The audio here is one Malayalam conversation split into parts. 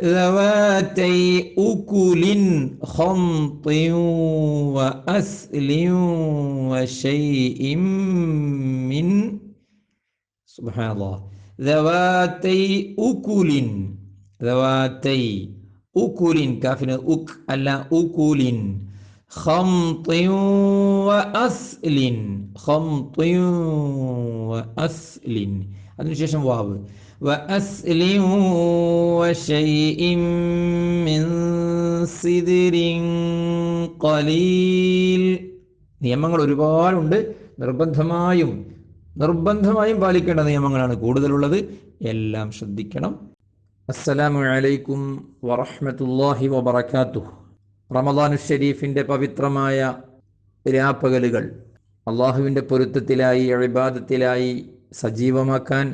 ذواتي أكل خمط وأثل وشيء من سبحان الله. ذواتي أكل ذواتي أكل كافر أك ألا أكل خمط وأثل خمط وأثل. هذا الشيء واضح وأسل وشيء من സിദിർ قليل നിയമങ്ങൾ ഒരുപാടുണ്ട് നിർബന്ധമായും നിർബന്ധമായും പാലിക്കേണ്ട നിയമങ്ങളാണ് കൂടുതലുള്ളത് എല്ലാം ശ്രദ്ധിക്കണം അസ്സലാമു അലൈക്കും വറഹ്മത്തുള്ളാഹി വബറകാതുഹു റമദാനു ഷരീഫിൻ്റെ പവിത്രമായ രാപ്പകലുകൾ അള്ളാഹുവിൻ്റെ പൊരുത്തത്തിലായി അഴിബാദത്തിലായി സജീവമാക്കാൻ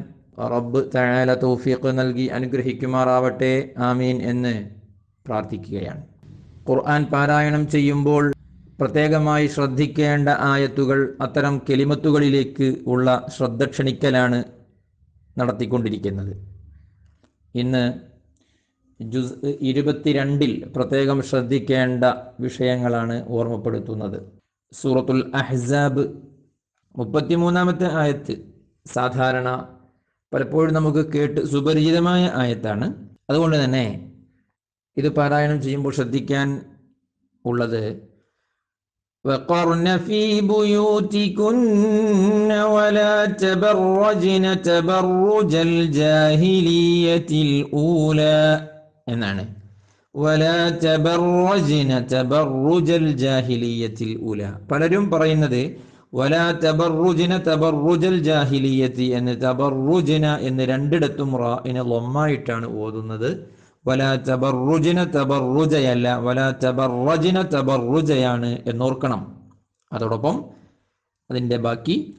റബ്ബ് തയാല തൗഫീഖ് നൽകി അനുഗ്രഹിക്കുമാറാവട്ടെ. ആമീൻ എന്ന് പ്രാർത്ഥിക്കുകയാണ്. ഖുർആൻ പാരായണം ചെയ്യുമ്പോൾ പ്രത്യേകമായി ശ്രദ്ധിക്കേണ്ട ആയത്തുകൾ അത്തരം കെലിമത്തുകളിലേക്ക് ഉള്ള ശ്രദ്ധ ക്ഷണിക്കലാണ് നടത്തിക്കൊണ്ടിരിക്കുന്നത്. ഇന്ന് ജുസ് ഇരുപത്തിരണ്ടിൽ പ്രത്യേകം ശ്രദ്ധിക്കേണ്ട വിഷയങ്ങളാണ് ഓർമ്മപ്പെടുത്തുന്നത്. സൂറത്തുൽ അഹ്സാബ് മുപ്പത്തിമൂന്നാമത്തെ ആയത്ത് സാധാരണ പലപ്പോഴും നമുക്ക് കേട്ട് സുപരിചിതമായ ആയത്താണ് അതുകൊണ്ട് തന്നെ ഇത് പാരായണം ചെയ്യുമ്പോൾ ശ്രദ്ധിക്കാൻ ഉള്ളത് وقرن في بيوتكن ولا تبرجن تبرج الجاهلية الأولى എന്നാണ് ولا تبرجن تبرج الجاهلية الأولى പലരും പറയുന്നത് വലാ തബറുജിന തബറുജൽ ജാഹിലിയത്തി എന്ന് തബറുജിന എന്ന് രണ്ടിടത്തും റാഇനെ ലൊമ്മായിട്ടാണ് ഓതുന്നത്. വലാ തബറുജിന തബറുജയല്ല വലാ തബറജിന തബറുജയാണ് എന്നോർക്കണം. അതോടൊപ്പം അതിന്റെ ബാക്കി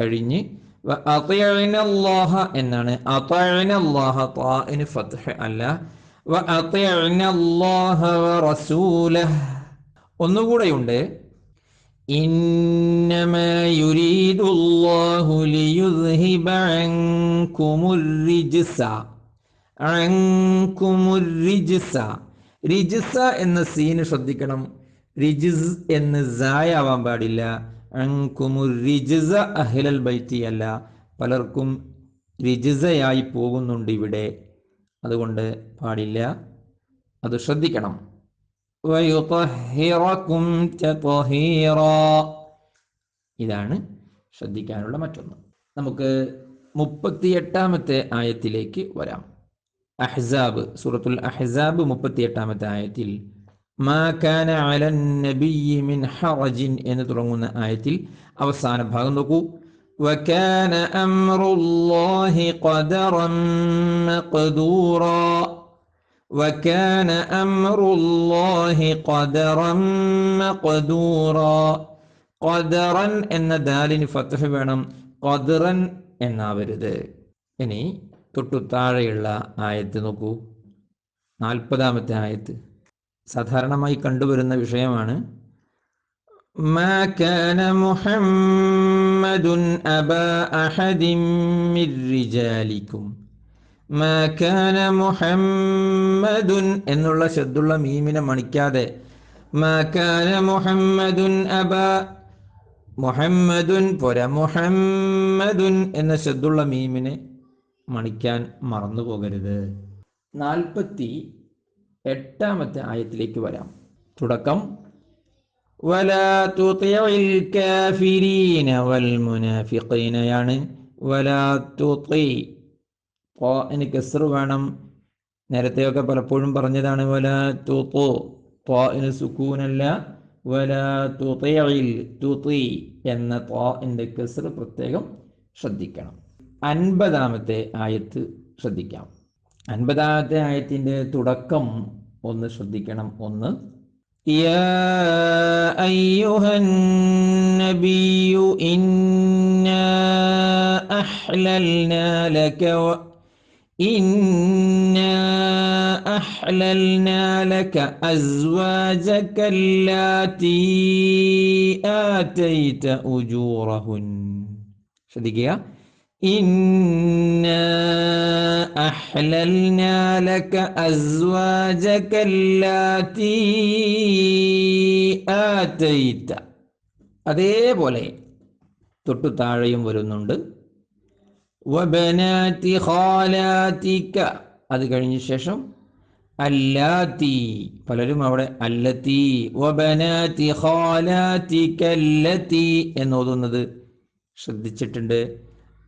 കഴിഞ്ഞ് എന്നാണ്. അല്ല ഒന്നുകൂടെയുണ്ട് إنما يريد الله ليذهب عنكم الرجس عنكم الرجس റിജിസ എന്ന സീന് ശ്രദ്ധിക്കണം റിജിസ് എന്ന് സായാവാൻ പാടില്ല അങ്കുമു റിജിസ അഹിലൽ ബൈത്തി അല്ല പലർക്കും റിജിസയായി പോകുന്നുണ്ട് ഇവിടെ അതുകൊണ്ട് പാടില്ല. അത് ശ്രദ്ധിക്കണം. ഇതാണ് ശ്രദ്ധിക്കാനുള്ള മറ്റൊന്ന്. നമുക്ക് മുപ്പത്തിയെട്ടാമത്തെ ആയത്തിലേക്ക് വരാം. അഹ്സാബ് സൂറത്തുൽ അഹ്സാബ് മുപ്പത്തിയെട്ടാമത്തെ ആയത്തിൽ മാ മിൻ എന്ന് തുടങ്ങുന്ന ആയത്തിൽ അവസാന ഭാഗം നോക്കൂ. وكان أمر الله قدرا مقدورا وكان أمر الله قدرا مقدورا قدرا എന്ന ദാലിന് ഫത്തഹ് വേണം ഖദറൻ എന്നാവരുത് ഇനി തൊട്ടു താഴെയുള്ള ആയത്ത് നോക്കൂ നാൽപ്പതാമത്തെ ആയത്ത് സാധാരണമായി കണ്ടുവരുന്ന വിഷയമാണ് ما كان محمد أبا أحد من رجالكم ما كان محمد എന്നുള്ള ശബ്ദുള്ള മീമിനെ മണിക്കാതെ ما كان محمد أبا മുഹമ്മദുൻ പോരാ മുഹമ്മദുൻ എന്ന ശബ്ദുള്ള മീമിനെ മണിക്കാൻ മറന്നു പോകരുത് നാൽപ്പത്തി എട്ടാമത്തെ ആയത്തിലേക്ക് വരാം തുടക്കം ولا تطع الكافرين والمنافقين യാണ് ولا تطع ന് കസ്ർ വേണം നേരത്തെയൊക്കെ പലപ്പോഴും പറഞ്ഞതാണ് ولا تطع ന് സുക്കൂനല്ല ولا تطع തുതി എന്ന ന്റെ കസ്ർ പ്രത്യേകം ശ്രദ്ധിക്കണം അൻപതാമത്തെ ആയത്ത് ശ്രദ്ധിക്കാം അൻപതാമത്തെ ആയത്തിന്റെ തുടക്കം ഒന്ന് ശ്രദ്ധിക്കണം ഒന്ന് يا أيها النبي إنا أحللنا لك و... إنا أحللنا لك أزواجك اللاتي آتيت أجورهن. صدق يا إنا أحللنا لك أزواجك اللاتي آتيت അതേപോലെ തൊട്ടു താഴെയും വരുന്നുണ്ട് വബനാതി ഖാലാതിക അത് കഴിഞ്ഞ ശേഷം അല്ലാത്തി പലരും അവിടെ അല്ലത്തി വബനാതി ഖാലാതിക അല്ലത്തി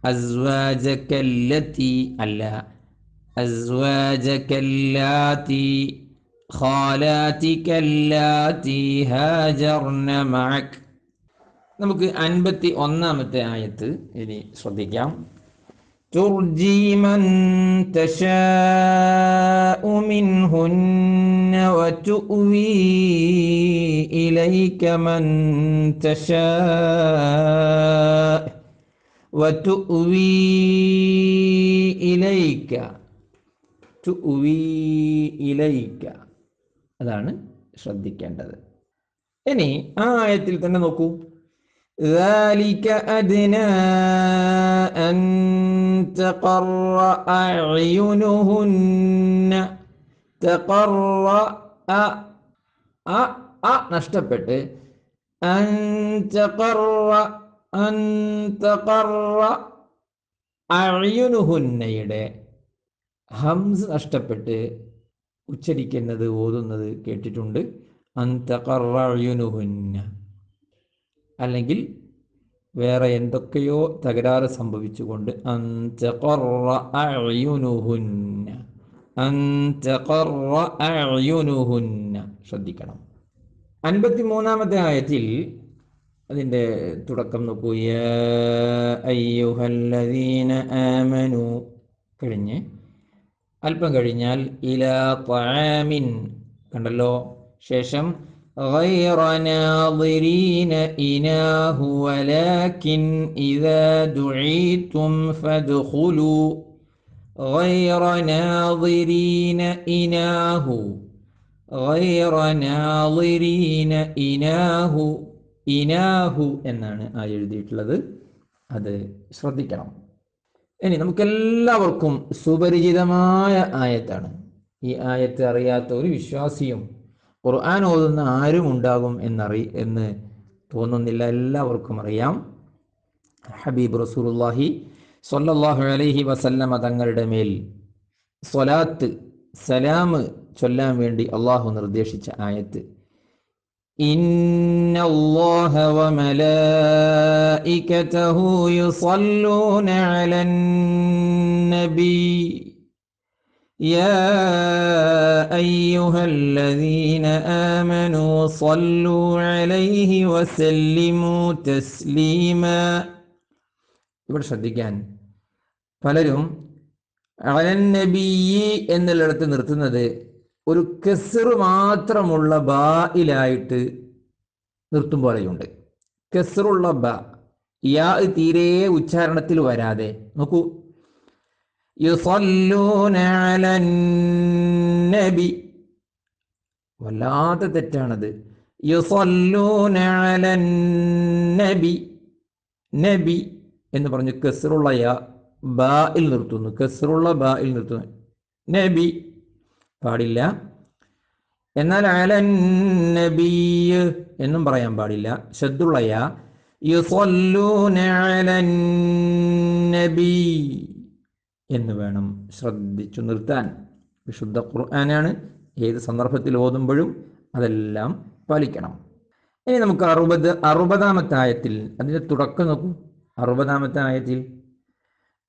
എന്ന് ഓതുന്നത് ശ്രദ്ധിച്ചിട്ടുണ്ട് അസ്വാജക്കല്ലത്തി അല്ല അസ്വാജക്കല്ലാത്തി ഖാലാതിക്കല്ലാത്തി ഹാജർന മഅക് നമുക്ക് അൻപത്തി ഒന്നാമത്തെ ആയത്ത് ഇനി ശ്രദ്ധിക്കാം ترجي من تشاء منهن وتؤوي إليك من تشاء وتؤوي إليك تؤوي إليك അതാണ് ശ്രദ്ധിക്കേണ്ടത് ഇനി ആ ആയത്തിൽ തന്നെ നോക്കൂ ذلك أدنى أن تقر أعينهن تقر أ അ അ നഷ്ടപ്പെട്ട് അൻ തഖറ അഅ്യുനുഹുന്നയുടെ ഹംസ് നഷ്ടപ്പെട്ട് ഉച്ചരിക്കുന്നത് ഓതുന്നത് കേട്ടിട്ടുണ്ട്. അന്തകറയുനുഹുന്ന അല്ലെങ്കിൽ വേറെ എന്തൊക്കെയോ തകരാറ് സംഭവിച്ചുകൊണ്ട് അഅ്യുനുഹുന്ന അൻ ശ്രദ്ധിക്കണം. അൻപത്തി മൂന്നാമത്തെ ആയത്തിൽ അതിൻ്റെ തുടക്കം നോക്കൂ യാ അയ്യുഹല്ലദീന ആമനു കഴിഞ്ഞ് അല്പം കഴിഞ്ഞാൽ ഇലാ ത്വാമിൻ കണ്ടല്ലോ ശേഷം غير ناظرين إناه ولكن إذا دعيتم فادخلوا غير ناظرين إناه غير ناظرين إناه ഇനാഹു എന്നാണ് ആ എഴുതിയിട്ടുള്ളത്. അത് ശ്രദ്ധിക്കണം. ഇനി നമുക്കെല്ലാവർക്കും സുപരിചിതമായ ആയത്താണ്. ഈ ആയത്ത് അറിയാത്ത ഒരു വിശ്വാസിയും ഖുർആൻ ഓതുന്ന ആരും ഉണ്ടാകും എന്നറി എന്ന് തോന്നുന്നില്ല. എല്ലാവർക്കും അറിയാം. ഹബീബ് റസൂലുള്ളാഹി സൊല്ലാഹു അലൈഹി വസല്ലമ തങ്ങളുടെ മേൽ സ്വലാത്ത് സലാം ചൊല്ലാൻ വേണ്ടി അള്ളാഹു നിർദ്ദേശിച്ച ആയത്ത്. إن الله وملائكته يصلون على النبي يا أيها الذين آمنوا صلوا عليه وسلموا تسليما ഇവിടെ ശ്രദ്ധിക്കാൻ പലരും അലൻ നബിയി എന്നുള്ളിടത്ത് നിർത്തുന്നത് ഒരു കെസറ് മാത്രമുള്ള ബായിലായിട്ട് നിർത്തും പോലെയുണ്ട് കെസറുള്ള ബ യാ തീരെ ഉച്ചാരണത്തിൽ വരാതെ. നോക്കൂ. നബി. വല്ലാത്ത തെറ്റാണത്. നബി. നബി എന്ന് പറഞ്ഞു കെസറുള്ള യാ ബായിൽ നിർത്തുന്നു. കെസറുള്ള ബായിൽ നിർത്തുന്നു. നബി പാടില്ല. എന്നാൽ അലൻ നബിയ് എന്നും പറയാൻ പാടില്ല. ശദ്ദുള്ള യാ. യുസല്ലൂന അലൻ നബി എന്ന് വേണം ശ്രദ്ധിച്ചു നിർത്താൻ. വിശുദ്ധ ഖുർആനാണ് ഏത് സന്ദർഭത്തിൽ ഓതുമ്പോഴും അതെല്ലാം പാലിക്കണം. ഇനി നമുക്ക് അറുപത് അറുപതാമത്തെ ആയത്തിൽ അതിന്റെ തുടക്കം നോക്കൂ. അറുപതാമത്തെ ആയത്തിൽ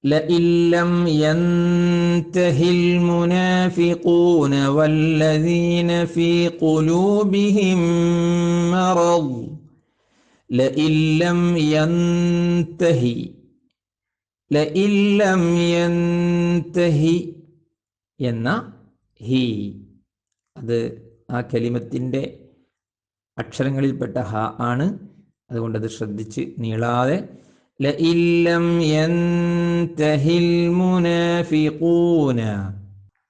لئن لم ينته المنافقون والذين في قلوبهم مرض لئن لم ينتهي لئن لم ينتهي എന്ന ഹി അത് ആ കലിമത്തിൻ്റെ അക്ഷരങ്ങളിൽപ്പെട്ട ഹ ആണ് അതുകൊണ്ട് അത് ശ്രദ്ധിച്ച് നീളാതെ لئن لم ينتهي المنافقون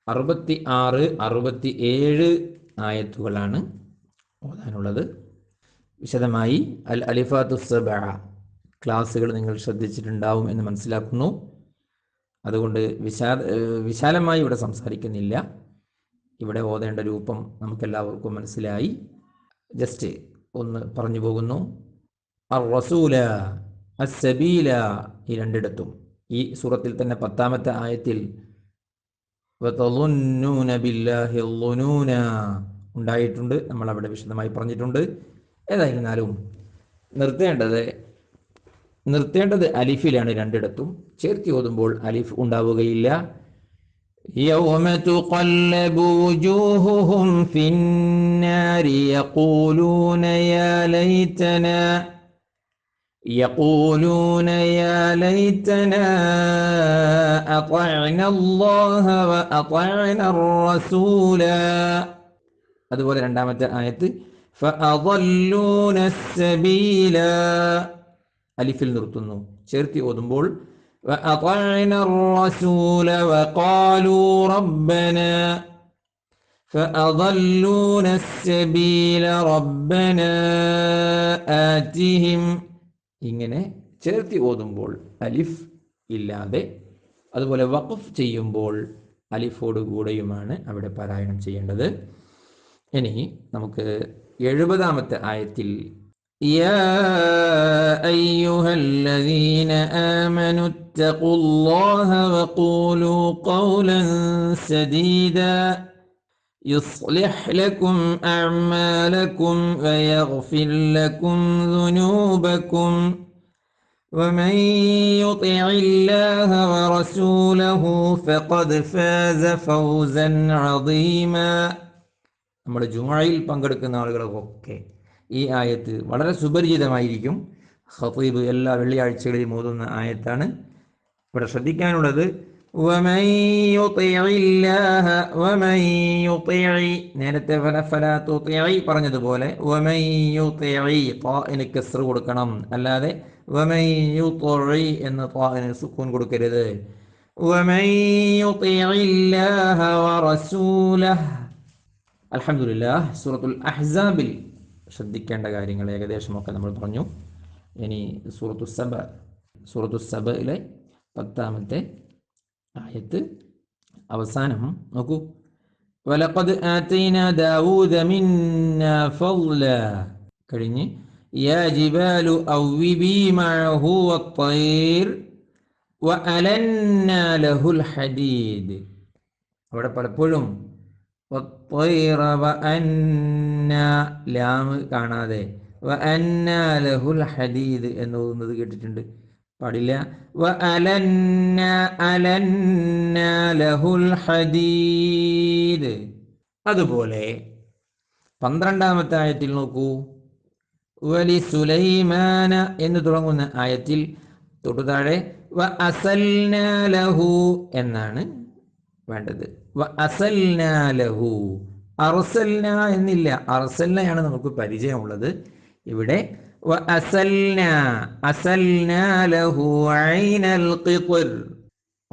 അറുപത്തി ആറ് അറുപത്തി ഏഴ് ആയത്തുകളാണ് ഓതാനുള്ളത് വിശദമായി അൽ അലിഫാത്തു സബ ക്ലാസ്സുകൾ നിങ്ങൾ ശ്രദ്ധിച്ചിട്ടുണ്ടാവും എന്ന് മനസ്സിലാക്കുന്നു അതുകൊണ്ട് വിശാ ഏഹ് വിശാലമായി ഇവിടെ സംസാരിക്കുന്നില്ല ഇവിടെ ഓതേണ്ട രൂപം നമുക്കെല്ലാവർക്കും മനസ്സിലായി ജസ്റ്റ് ഒന്ന് പറഞ്ഞു പോകുന്നു അർ റസൂല അസബീല ഈ രണ്ടിടത്തും ഈ സൂറത്തിൽ തന്നെ പത്താമത്തെ ആയത്തിൽ വതളുന്നൂന ബില്ലാഹി ളുനൂന ഉണ്ടായിട്ടുണ്ട് നമ്മൾ അവിടെ വിശദമായി പറഞ്ഞിട്ടുണ്ട് ഏതായിരുന്നാലും നിർത്തേണ്ടത് നിർത്തേണ്ടത് അലിഫിലാണ് രണ്ടിടത്തും ചേർത്തി ഓതുമ്പോൾ അലിഫ് ഉണ്ടാവുകയില്ല يوم تقلب وجوههم في النار يقولون يا ليتنا يقولون يا ليتنا أطعنا الله وأطعنا الرسول അതുപോലെ രണ്ടാമത്തെ ആയത്ത് فأضلون السبيل അലിഫിൽ നിർത്തുന്നു ചേർത്തി ഓതുമ്പോൾ وأطعنا الرسول وقالوا ربنا فأضلون السبيل ربنا آتهم ഇങ്ങനെ ചേർത്തി ഓതുമ്പോൾ അലിഫ് ഇല്ലാതെ അതുപോലെ വഖഫ് ചെയ്യുമ്പോൾ അലിഫോട് കൂടെയുമാണ് അവിടെ പാരായണം ചെയ്യേണ്ടത് ഇനി നമുക്ക് എഴുപതാമത്തെ ആയത്തിൽ يا أيها الذين آمنوا اتقوا الله وقولوا قولا سديدا يصلح لكم أعمالكم ويغفر لكم ذنوبكم ومن يطع الله ورسوله فقد فاز فوزا عظيما നമ്മുടെ ജുമയിൽ പങ്കെടുക്കുന്ന ആളുകൾക്കൊക്കെ ഈ ആയത്ത് വളരെ സുപരിചിതമായിരിക്കും ഖത്തീബ് എല്ലാ വെള്ളിയാഴ്ചകളിലും ഓതുന്ന ആയത്താണ് ഇവിടെ ശ്രദ്ധിക്കാനുള്ളത് ومن يطع الله ومن يطع നേരത്തെ ഫല ഫല തുതിഇ പറഞ്ഞതുപോലെ ومن يطع ത്വാഇന് കസ്ർ കൊടുക്കണം അല്ലാതെ ومن يطع എന്ന ത്വാഇന് സുക്കൂൻ കൊടുക്കരുത് ومن يطع الله ورسوله അൽഹംദുലില്ലാ സൂറത്തുൽ അഹ്സാബിൽ ശ്രദ്ധിക്കേണ്ട കാര്യങ്ങൾ ഏകദേശമൊക്കെ നമ്മൾ പറഞ്ഞു ഇനി സൂറത്തു സബ സൂറത്തു സബയിലെ പത്താമത്തെ ആയത്ത് അവസാനം നോക്കൂ. വലഖദ് آتينا ദാവൂദ منا فضلا കഴിഞ്ഞ് يا جبال أوبي معه والطير وألنا ലഹുൽ ഹദീദ് അവിടെ പലപ്പോഴും ലാമ് കാണാതെ ലഹുൽ ഹദീദ് എന്ന് തോന്നുന്നത് കേട്ടിട്ടുണ്ട്. പാടില്ല. വഅലന്ന അലന്ന ലഹുൽ ഹദീദ്. അതുപോലെ പന്ത്രണ്ടാമത്തെ ആയത്തിൽ നോക്കൂ. വലി സുലൈമാന എന്ന് തുടങ്ങുന്ന ആയത്തിൽ തൊട്ടുതാഴെ വ അസൽന ലഹു എന്നാണ് വേണ്ടത്. വ അസൽന ലഹു. അർസൽന എന്നില്ല. അറസൽനയാണ് നമുക്ക് പരിചയമുള്ളത്. ഇവിടെ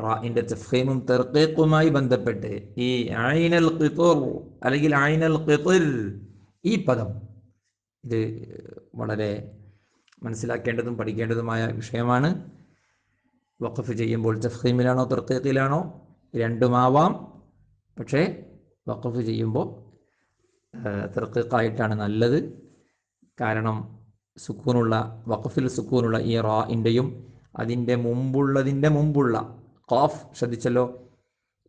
റാഇന്റെ തഫ്ഹീമും തർക്കീഖുമായി ബന്ധപ്പെട്ട് ഈ ഐനൽ ഖിത്ർ അല്ലെങ്കിൽ ഐനൽ ഖിത്ർ ഈ പദം ഇത് വളരെ മനസ്സിലാക്കേണ്ടതും പഠിക്കേണ്ടതുമായ വിഷയമാണ്. വഖഫ് ചെയ്യുമ്പോൾ തഫ്ഹീമിലാണോ തർക്കീഖിലാണോ രണ്ടുമാവാം. പക്ഷേ വഖഫ് ചെയ്യുമ്പോൾ തർക്കീഖായിട്ടാണ് നല്ലത്. കാരണം സുക്കൂനുള്ള വഖഫിൽ സുക്കൂനുള്ള ഈ റാഇൻ്റെയും അതിൻ്റെ മുമ്പുള്ളതിൻ്റെ മുമ്പുള്ള ഖാഫ് ശ്രദ്ധിച്ചല്ലോ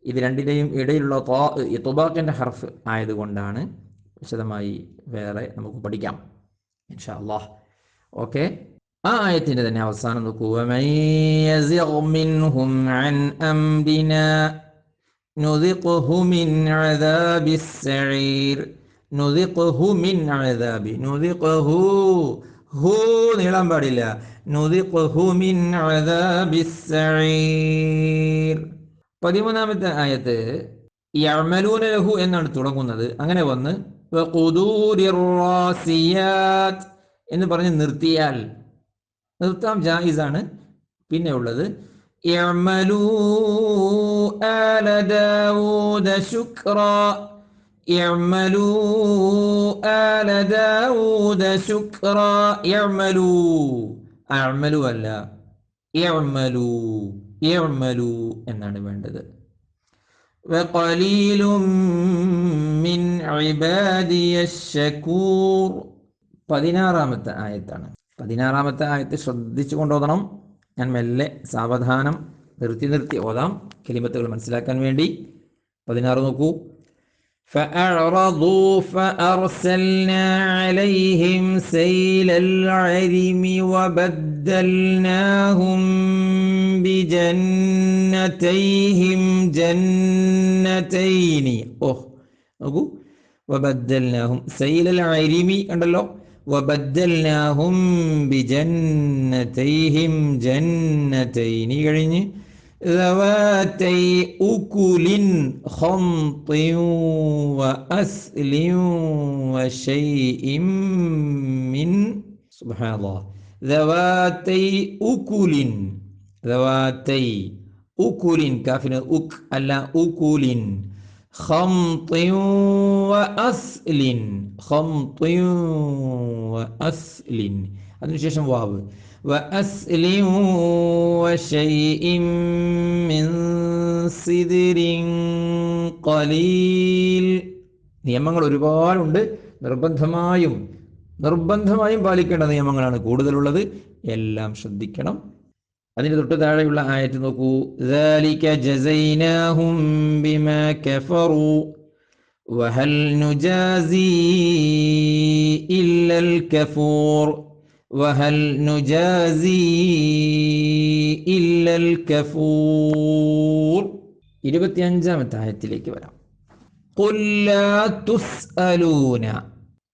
ഇത് രണ്ടിൻ്റെയും ഇടയിലുള്ള ത്വാ ഈ തുബാക്കിൻ്റെ ഹർഫ് ആയതുകൊണ്ടാണ് വിശദമായി വേറെ നമുക്ക് പഠിക്കാം ഇൻഷാ അള്ളാഹ് ഓക്കെ ആ ആയത്തിൻ്റെ തന്നെ അവസാനം നോക്കൂ وَمَن يَزِغْ مِنْهُمْ عَنْ أَمْرِنَا نُذِقْهُ مِنْ عَذَابِ السَّعِيرِ نُذِقْهُ مِنْ عَذَابِ نُذِقْهُ ഹൂ നീളാൻ പാടില്ല. പതിമൂന്നാമത്തെ ആയത്ത് യമലൂന ലഹു എന്നാണ് തുടങ്ങുന്നത്. അങ്ങനെ വന്ന് എന്ന് പറഞ്ഞ് നിർത്തിയാൽ നിർത്താം ജായിസാണ്. പിന്നെ ഉള്ളത് ഇഅമലൂ ആല ദാവൂദ ഇഅ്മലൂ ആല ദാവൂദ ശുക്ര ഇഅ്മലൂ അമലു അല്ല ഇഅ്മലു ഇഅ്മലു എന്നാണ് വേണ്ടത് وقليل من عبادي الشكور പതിനാറാമത്തെ ആയത്താണ് പതിനാറാമത്തെ ആയത്ത് ശ്രദ്ധിച്ചു കൊണ്ടോതണം ഞാൻ മെല്ലെ സാവധാനം നിർത്തി നിർത്തി ഓതാം കെലിമത്തുകൾ മനസ്സിലാക്കാൻ വേണ്ടി പതിനാറ് നോക്കൂ فأعرضوا فأرسلنا عليهم سيل العرم وبدلناهم بجنتيهم جنتين ഓഹ് നോക്കൂ وبدلناهم سيل العرم ഉണ്ടല്ലോ وبدلناهم بجنتيهم جنتين കഴിഞ്ഞ് ذواتي أكل خمط وأسل وشيء من سبحان الله. ذواتي أكل. ذواتي أكل. كافر أك ألا أكل. خمط وأسل. خمط وأسل. هذا شيء واضح وأسل وشيء من സിദിർ قليل നിയമങ്ങൾ ഒരുപാടുണ്ട് നിർബന്ധമായും നിർബന്ധമായും പാലിക്കേണ്ട നിയമങ്ങളാണ് കൂടുതലുള്ളത് എല്ലാം ശ്രദ്ധിക്കണം അതിന് തൊട്ട് താഴെയുള്ള ആയത്ത് നോക്കൂ ذلك جزيناهم بما كفروا وهل نجازي إلا الكفور وهل نجازي إلا الكفور ഇരുപത്തി അഞ്ചാമത്തെ ആയത്തിലേക്ക് വരാം قل لا تسألون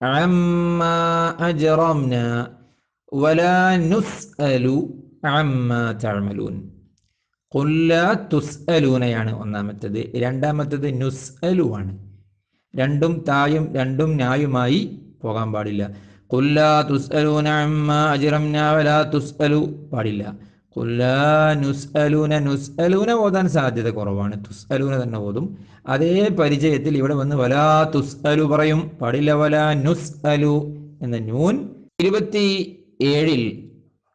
عما أجرمنا ولا نسأل عما تعملون قل لا تسألون يعني ഒന്നാമത്തേത് രണ്ടാമത്തേത് നുസ്അലു ആണ് രണ്ടും തായും രണ്ടും നായുമായി പോകാൻ പാടില്ല കുല്ലാ തുസ്അലൂന അമ്മ അജിറംന വലാ തുസ്അലു പാടില്ല കുല്ലാ നുസ്അലൂന നുസ്അലൂന ഓതാൻ സാധ്യത കുറവാണ് തുസ്അലൂന തന്നെ ഓതും അതേ പരിചയത്തിൽ ഇവിടെ വന്ന് വലാ തുസ്അലു പറയും പാടില്ല വലാ നുസ്അലു എന്ന നൂൻ ഇരുപത്തി ഏഴിൽ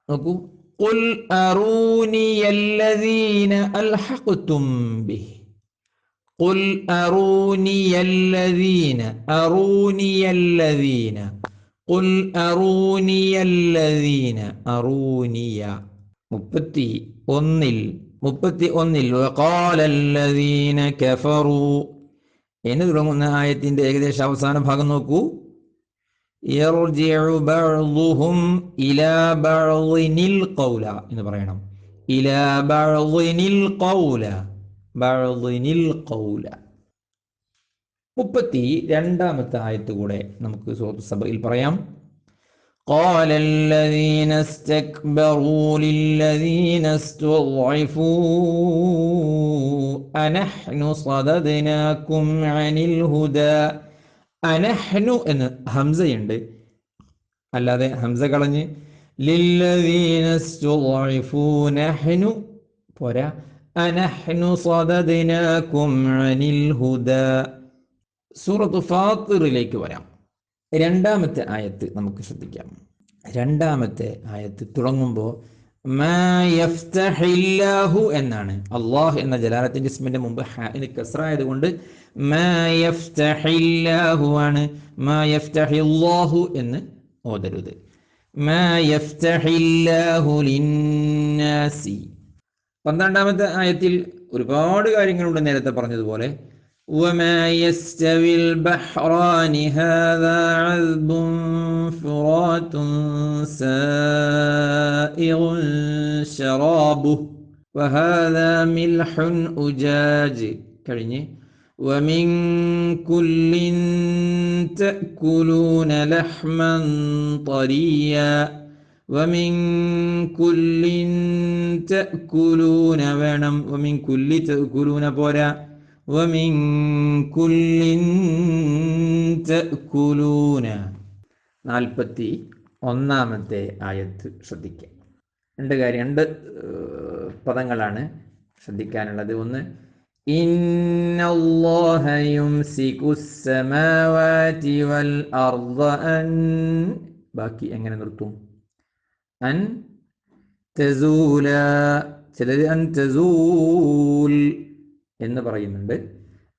നോക്കൂ قل أروني الذين ألحقتم به قل أروني الذين أروني الذين قل أروني الذين أروني മുപ്പത്തി ഒന്നിൽ മുപ്പത്തി ഒന്നിൽ وقال الذين كفروا എന്ന് തുടങ്ങുന്ന ആയത്തിന്റെ ഏകദേശം അവസാന ഭാഗം നോക്കൂ يرجع بعضهم إلى بعض القول എന്ന് പറയണം إلى بعض القول بعض القول മുപ്പത്തി രണ്ടാമത്തെ ആയത്ത് കൂടെ നമുക്ക് സൂറത്ത് സഭയിൽ പറയാം قال الذين استكبروا للذين استضعفوا أنحن صددناكم عن الهدى അനഹ്നു എന്ന് ഹംസയുണ്ട് അല്ലാതെ ഹംസ കളഞ്ഞ് ലില്ലദീന സ്തുളിഫൂ നഹ്നു പോരാ അനഹ്നു സദദ്നാകും അനിൽ ഹുദ സൂറത്ത് ഫാത്തിറിലേക്ക് വരാം. രണ്ടാമത്തെ ആയത്ത് നമുക്ക് ശ്രദ്ധിക്കാം. രണ്ടാമത്തെ ആയത്ത് തുടങ്ങുമ്പോൾ എന്നാണ്. അള്ളാഹ് എന്ന ജലാലത്തിന്റെ ഇസ്മിന്റെ മുമ്പ് കസറായതുകൊണ്ട് ആണ്. എന്ന് ഓതരുത്. പന്ത്രണ്ടാമത്തെ ആയത്തിൽ ഒരുപാട് കാര്യങ്ങളുണ്ട് നേരത്തെ പറഞ്ഞതുപോലെ. وما يستوي البحران هذا عذب فرات سائغ شرابه وهذا ملح أجاج. كرني ومن كل تأكلون لحما طريا. ومن كل تأكلون ومن كل تأكلون برا ومن كل تأكلون നാൽപ്പത്തി ഒന്നാമത്തെ ആയത്ത് ശ്രദ്ധിക്കുക രണ്ട് കാര്യം രണ്ട് ഏർ, പദങ്ങളാണ് ശ്രദ്ധിക്കാനുള്ളത് ഒന്ന് ഇന്നല്ലാഹ യുംസികു السماوات والأرض أن ബാക്കി എങ്ങനെ നിർത്തും അൻ തെസൂല ചിലർ അൻ തെസൂൽ എന്ന് പറയുന്നുണ്ട്.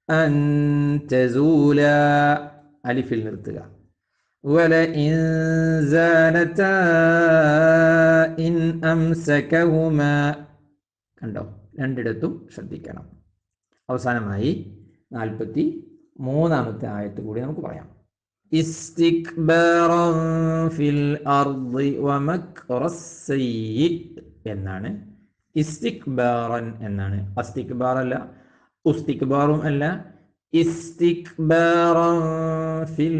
അൻതസൂല അലിഫിൽ നിർത്തുക. കണ്ടോ? രണ്ടിടത്തും ശ്രദ്ധിക്കണം. അവസാനമായി നാൽപ്പത്തി മൂന്നാമത്തെ ആയത്ത് കൂടി നമുക്ക് പറയാം. ഫിൽ എന്നാണ്. എന്നാണ്. അസ്തിക്ബാർ അല്ല ഉസ്തിക്ബാറും അല്ല ഫിൽ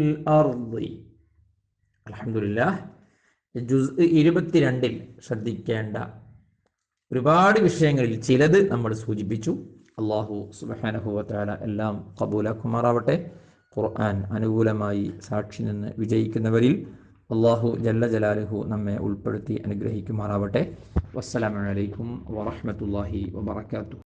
ഇരുപത്തിരണ്ടിൽ ശ്രദ്ധിക്കേണ്ട ഒരുപാട് വിഷയങ്ങളിൽ ചിലത് നമ്മൾ സൂചിപ്പിച്ചു. അള്ളാഹു സുബാനഹുല എല്ലാം കബൂലാക്കുമാറാവട്ടെ ഖുർആൻ അനുകൂലമായി സാക്ഷി നിന്ന് വിജയിക്കുന്നവരിൽ അള്ളാഹു ജല്ല ജലാലുഹു നമ്മെ ഉൾപ്പെടുത്തി അനുഗ്രഹിക്കുമാറാവട്ടെ. വസ്സലാമലൈക്കും വറഹമത്തല്ലാഹി വബർക്കാത്തു